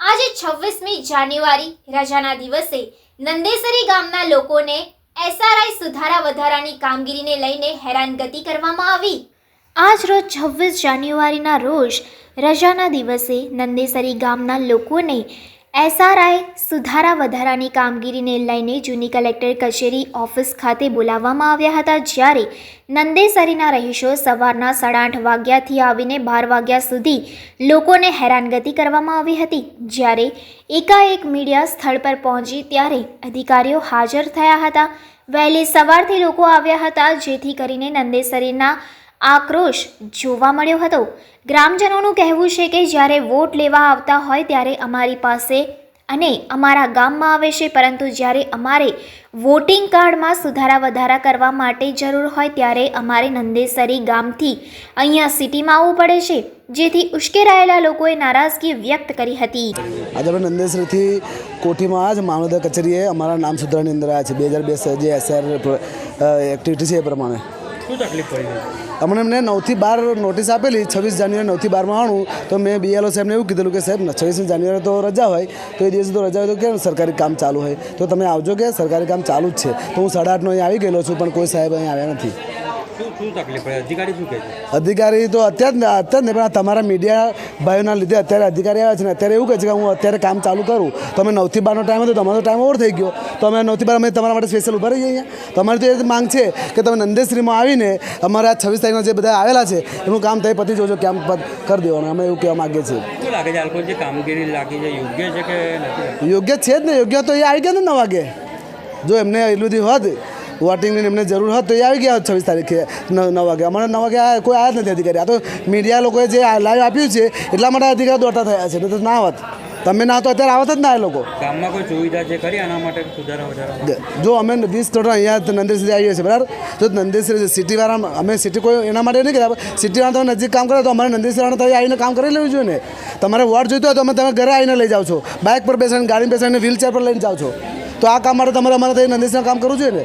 આજે છવ્વીસમી જાન્યુઆરી, રજાના દિવસે નંદેસરી ગામના લોકોને એસઆરઆઈ સુધારા વધારાની કામગીરીને લઈને હેરાનગતિ કરવામાં આવી. આજ રોજ છવ્વીસ જાન્યુઆરીના રોજ રજાના દિવસે નંદેસરી ગામના લોકોને એસઆરઆઈ સુધારા વધારાની કામગીરીને લઈને જૂની કલેક્ટર કચેરી ઓફિસ ખાતે બોલાવવામાં આવ્યા હતા જ્યારે નંદેસરીના રહીશો સવારના સાડા આઠ વાગ્યાથી આવીને બાર વાગ્યા સુધી લોકોને હેરાનગતિ કરવામાં આવી હતી. જ્યારે એકાએક મીડિયા સ્થળ પર પહોંચી ત્યારે અધિકારીઓ હાજર થયા હતા. વહેલી સવારથી લોકો આવ્યા હતા, જેથી કરીને નંદેસરીના આક્રોશ જોવા મળ્યો હતો. ગ્રામજનોનું કહેવું છે કે જ્યારે વોટ લેવા આવતા હોય ત્યારે અમારી પાસે અને અમારા ગામમાં આવે છે, પરંતુ જ્યારે અમારે વોટિંગ કાર્ડમાં સુધારા વધારા કરવા માટે જરૂર હોય ત્યારે અમારે નંદેસરી ગામથી અહીંયા સિટીમાં આવવું પડે છે, જેથી ઉશ્કેરાયેલા લોકોએ નારાજગી વ્યક્ત કરી હતી. આજે આપણે નંદેસરીથી કોઠીમાં જ મામલતદાર કચેરીએ અમારા નામ સુધારાની અંદર આવ્યા છે. બે હજાર બે જે એસઆર એક્ટિવિટી છે એ પ્રમાણે. શું તકલીફ પડી હતી અમને એમને નવથી બાર નોટિસ આપેલી, છવ્વીસ જાન્યુઆરી નવથી બારમાં આણું. તો મેં બીએલઓ સાહેબને એવું કીધેલું કે સાહેબ, છવ્વીસમી જાન્યુઆરી તો રજા હોય, તો એ દિવસે તો રજા હોય તો કેમ સરકારી કામ ચાલુ હોય? તો તમે આવજો કે સરકારી કામ ચાલુ જ છે. તો હું સાડા આઠનો અહીં આવી ગયેલો છું, પણ કોઈ સાહેબ અહીં આવ્યા નથી. શું શું તકલીફ પડી? અધિકારી શું કહે છે? અધિકારી તો અત્યારે અત્યારે પણ આ તમારા મીડિયા ભાઈઓના લીધે અત્યારે અધિકારી આવ્યા છે ને અત્યારે એવું કહે છે કે હું અત્યારે કામ ચાલુ કરું. તો અમે નવથી બારનો ટાઈમ હતો તમારો ટાઈમ ઓવર થઈ ગયો. તો અમે નવથી બાર અમે તમારા માટે સ્પેશિયલ ઊભા રહીએ અહીંયા. તમારી તો એ માંગ છે કે તમે નંદેશ્રીમાં આવીને અમારા છવ્વીસ તારીખના જે બધા આવેલા છે એનું કામ થઈ પતી જોજો કેમ કરી દેવાનું. અમે એવું કહેવા માગીએ છીએ. લાગે છે? જે કામગીરી લાગી છે યોગ્ય છે કે યોગ્ય છે જ ને યોગ્ય તો એ આવી ગયા ને નવા વાગે. જો એમને એટલું બધી હોત વોટિંગની એમને જરૂર હોત તો એ આવી ગયા હોત છવ્વીસ તારીખે નવ વાગે. અમારે નવ વાગે કોઈ આવ્યા જ નથી અધિકારી. આ તો મીડિયા લોકોએ જે લાઈવ આપ્યું છે એટલા માટે અધિકારી દોડતા થયા છે. તો ના હોત. તમે ના તો અત્યારે આવત જ ના એ લોકો. ગામમાં કોઈ સુવિધા છે ખરી આના માટે સુધારા વધારા જો અમે વીસ ટોટલ અહીંયા નંદેશ્રી આવીએ છીએ બરાબર? જો નંદેશ્રી સિટીવાળા અમે સિટી કોઈ એના માટે નહીં કર્યા સિટીવાળા તમે નજીક કામ કરો તો અમારે નંદેશ્રીવાળા તમે આવીને કામ કરી લેવું જોઈએ ને. તમારે વોર્ડ જોઈતો હોય તો અમે તમે ઘરે આવીને લઈ જાઓ છો. બાઇક પર બેસાડીને ગાડી બેસાડીને વ્હીલચેર પર લઈને જાઓ છો. તો આ કામ માટે તમારે અમારે ત્યાં નંદેશ્રીમાં કામ કરવું જોઈએ ને.